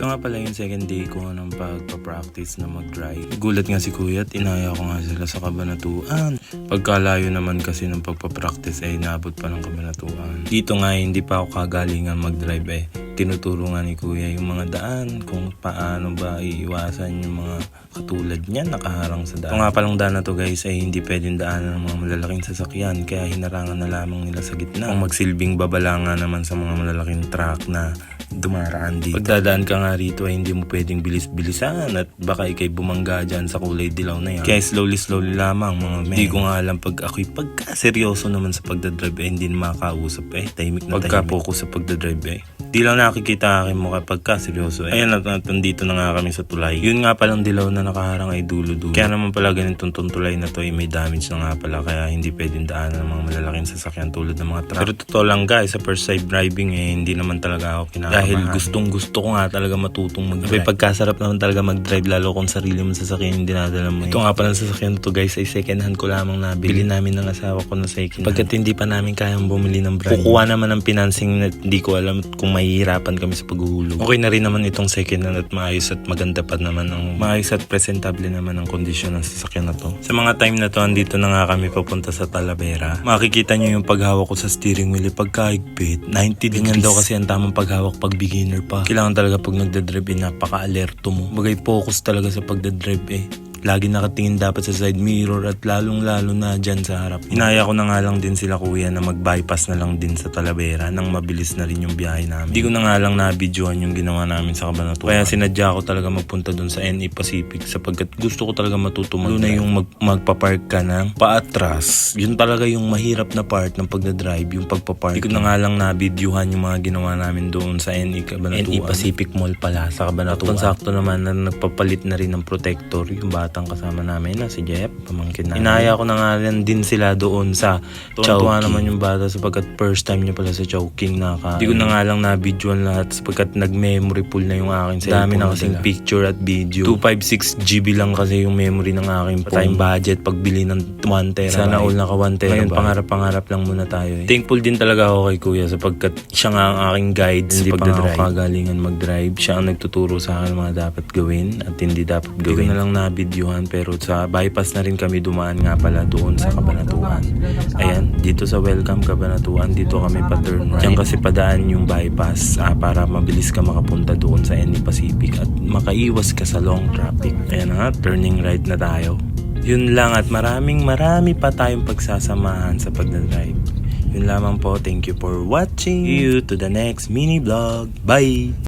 Ito nga pala yung second day ko ng pagpa-practice na mag-drive. Gulat nga si kuya at inaya ko nga sila sa kabanatuan. Pagkalayo naman kasi ng pagpa-practice ay naabot pa ng kabanatuan. Dito nga eh, hindi pa ako kagalingan mag-drive eh. Tinuturo nga ni kuya yung mga daan kung paano ba iiwasan yung mga katulad niyan nakaharang sa daan. Kung nga palang daan na to guys ay hindi pwedeng daanan ng mga malalaking sasakyan kaya hinarangan na lamang nila sa gitna. Kung magsilbing babala nga naman sa mga malalaking truck na dumaraan dito. Pagdadaan ka nga rito ay hindi mo pwedeng bilis-bilisan at baka ikay bumangga dyan sa kulay dilaw na yan. Kaya slowly-slowly lamang mga men. Hindi ko nga alam pag ako'y pagka seryoso naman sa pagdadrive eh, hindi na makakausap eh. Tahimik na tahimik. Pagka-focus sa pagdadrive eh. Di lang nakikita aking mukha pagka seryoso eh. Ayan at nandito na nga kami sa tulay. Yun nga palang dilaw na nakaharang ay dulo-dulo. Kaya naman pala ganitong tong tulay na to ay may damage na nga pala kaya hindi pwedeng daanan ng mga malalaking sasakyan tulad ng mga truck. Pero totoo lang guys, sa first side driving eh, hindi naman talaga ako kinakamahan. Dahil gustong gusto ko nga talaga matutong mag-drive. pagkasarap naman talaga mag-drive lalo kung sarili mo sasakyan yung dinadala mo. Ito nga pala sasakyan to guys ay second hand ko lamang nabili. Bili namin ng asawa ko na second hand. Pagkat hindi pa namin kayang bumili ng brand. Kukuha naman ng financing na hindi ko alam kung mahihirapan kami sa paghuhulog. Okay na rin naman itong second hand at maayos at maganda pa naman ang maayos at presentable naman ang kondisyon ng sasakyan na to. Sa mga time na to, andito na nga kami papunta sa Talavera. Makikita nyo yung paghawak ko sa steering wheel, pagkaigpit, 90 degrees. Ganyan daw kasi ang tamang paghawak pag beginner pa. Kailangan talaga pag nagdadrive, eh, napaka-alerto mo. Bagay focus talaga sa pagdadrive eh. Lagi nakatingin dapat sa side mirror at lalong-lalo na dyan sa harap. Inaya ko na nga lang din sila kuya na mag-bypass na lang din sa Talavera nang mabilis na rin yung biyahe namin. Hindi ko na nga lang na-videoan yung ginawa namin sa Cabanatuan. Kaya sinadya ko talaga magpunta doon sa NE Pacific sapagkat gusto ko talaga matuto mag na yung mag magpa-park ka ng paatras. Yun talaga yung mahirap na part ng pagdadrive, yung pagpa-park. Hindi ko na nga lang na-videohan yung mga ginawa namin doon sa NE Cabanatuan. NE Pacific Mall pala sa Cabanatuan. At sakto naman na nagpapalit na rin ng protector yung batang kasama namin na si Jeff, pamangkin na. Inaya ko na nga rin din sila doon sa Chowking. naman yung bata sapagkat first time niya pala sa Chowking naka. Hindi ko na nga lang na-videoan lahat sapagkat nag-memory pool na yung akin cellphone. Dami na kasing picture at video. 256 GB lang kasi yung memory ng aking phone. Time budget pagbili ng 1 terabyte. Sana all naka 1 terabyte. Ngayon pangarap-pangarap lang muna tayo eh. Thankful din talaga ako kay kuya sapagkat siya nga ang aking guide hindi pa nga ako kagalingan mag-drive. Siya ang nagtuturo sa akin mga dapat gawin at hindi dapat gawin. Hindi ko na lang na-videohan pero sa bypass na rin kami dumaan nga pala doon sa Kabanatuan. Ayan, dito sa Welcome Kabanatuan, dito kami pa turn right. Diyan kasi padaan yung bypass ah, para mabilis ka makapunta doon sa NE Pacific at makaiwas ka sa long traffic. Ayan na turning right na tayo. Yun lang at maraming marami pa tayong pagsasamahan sa pagdadrive. Yun lamang po. Thank you for watching. See you to the next mini vlog. Bye!